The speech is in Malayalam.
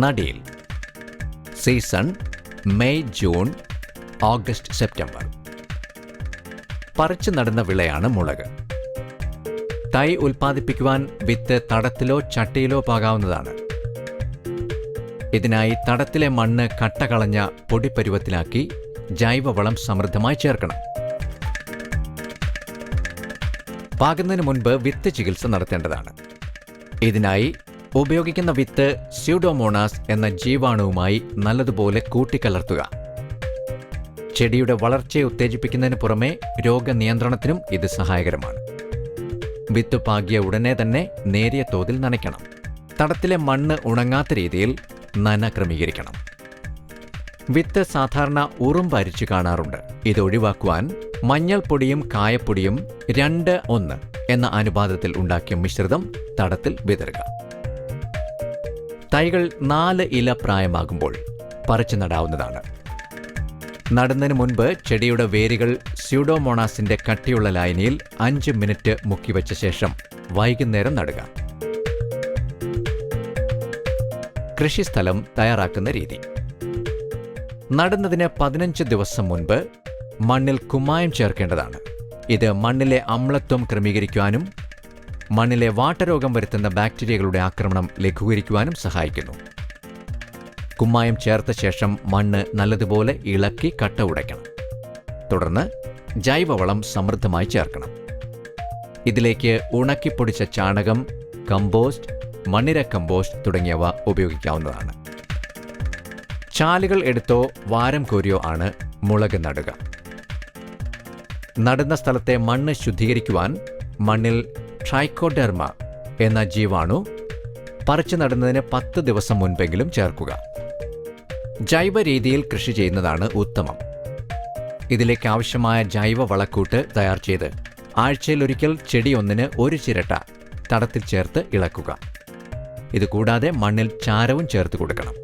നടീൽ. Season May June August September. പറിച്ചു നടുന്ന വിളയാണ് മുളക്. തൈ ഉൽപ്പാദിപ്പിക്കുവാൻ വിത്ത് തടത്തിലോ ചട്ടിയിലോ പാകാവുന്നതാണ്. ഇതിനായി തടത്തിലെ മണ്ണ് കട്ട കളഞ്ഞ പൊടിപ്പരുവത്തിലാക്കി ജൈവവളം സമൃദ്ധമായി ചേർക്കണം. പാകുന്നതിന് മുൻപ് വിത്ത് ചികിത്സ നടത്തേണ്ടതാണ്. ഇതിനായി ഉപയോഗിക്കുന്ന വിത്ത് സ്യൂഡോമോണാസ് എന്ന ജീവാണുവുമായി നല്ലതുപോലെ കൂട്ടിക്കലർത്തുക. ചെടിയുടെ വളർച്ചയെ ഉത്തേജിപ്പിക്കുന്നതിന് പുറമെ രോഗനിയന്ത്രണത്തിനും ഇത് സഹായകരമാണ്. വിത്ത് പാകിയ ഉടനെ തന്നെ നേരിയ തോതിൽ നനയ്ക്കണം. തടത്തിലെ മണ്ണ് ഉണങ്ങാത്ത രീതിയിൽ നന ക്രമീകരിക്കണം. വിത്ത് സാധാരണ ഉറുമ്പ് അരിച്ചു കാണാറുണ്ട്. ഇത് ഒഴിവാക്കുവാൻ മഞ്ഞൾപ്പൊടിയും കായപ്പൊടിയും രണ്ട് ഒന്ന് എന്ന അനുപാതത്തിൽ ഉണ്ടാക്കിയ മിശ്രിതം തടത്തിൽ വിതറുക. തൈകൾ നാല് ഇല പ്രായമാകുമ്പോൾ പറിച്ചു നടാവുന്നതാണ്. നടുന്നതിന് മുൻപ് ചെടിയുടെ വേരുകൾ സ്യൂഡോമോണാസിന്റെ കട്ടിയുള്ള ലായനിയിൽ അഞ്ച് മിനിറ്റ് മുക്കിവെച്ച ശേഷം വൈകുന്നേരം നടുക. കൃഷിസ്ഥലം തയ്യാറാക്കുന്ന രീതി. നടുന്നതിന് പതിനഞ്ച് ദിവസം മുൻപ് മണ്ണിൽ കുമ്മായം ചേർക്കേണ്ടതാണ്. ഇത് മണ്ണിലെ അമ്ലത്വം ക്രമീകരിക്കുവാനും മണ്ണിലെ വാട്ടരോഗം വരുത്തുന്ന ബാക്ടീരിയകളുടെ ആക്രമണം ലഘൂകരിക്കുവാനും സഹായിക്കുന്നു. കുമ്മായം ചേർത്ത ശേഷം മണ്ണ് നല്ലതുപോലെ ഇളക്കി കട്ട ഉടയ്ക്കണം. തുടർന്ന് ജൈവവളം സമൃദ്ധമായി ചേർക്കണം. ഇതിലേക്ക് ഉണക്കിപ്പൊടിച്ച ചാണകം കമ്പോസ്റ്റ് മണ്ണിര കമ്പോസ്റ്റ് തുടങ്ങിയവ ഉപയോഗിക്കാവുന്നതാണ്. ചാലുകൾ എടുത്തോ വാരം കോരിയോ ആണ് മുളക് നടുക. നടുന്ന സ്ഥലത്തെ മണ്ണ് ശുദ്ധീകരിക്കുവാൻ മണ്ണിൽ ട്രൈക്കോഡെർമ എന്ന ജീവാണു പറിച്ചു നടുന്നതിന് പത്ത് ദിവസം മുൻപെങ്കിലും ചേർക്കുക. ജൈവ രീതിയിൽ കൃഷി ചെയ്യുന്നതാണ് ഉത്തമം. ഇതിലേക്ക് ആവശ്യമായ ജൈവ വളക്കൂട്ട് തയ്യാർ ചെയ്ത് ആഴ്ചയിലൊരിക്കൽ ചെടി ഒന്നിന് ഒരു ചിരട്ട തടത്തിൽ ചേർത്ത് ഇളക്കുക. ഇതുകൂടാതെ മണ്ണിൽ ചാരവും ചേർത്ത് കൊടുക്കണം.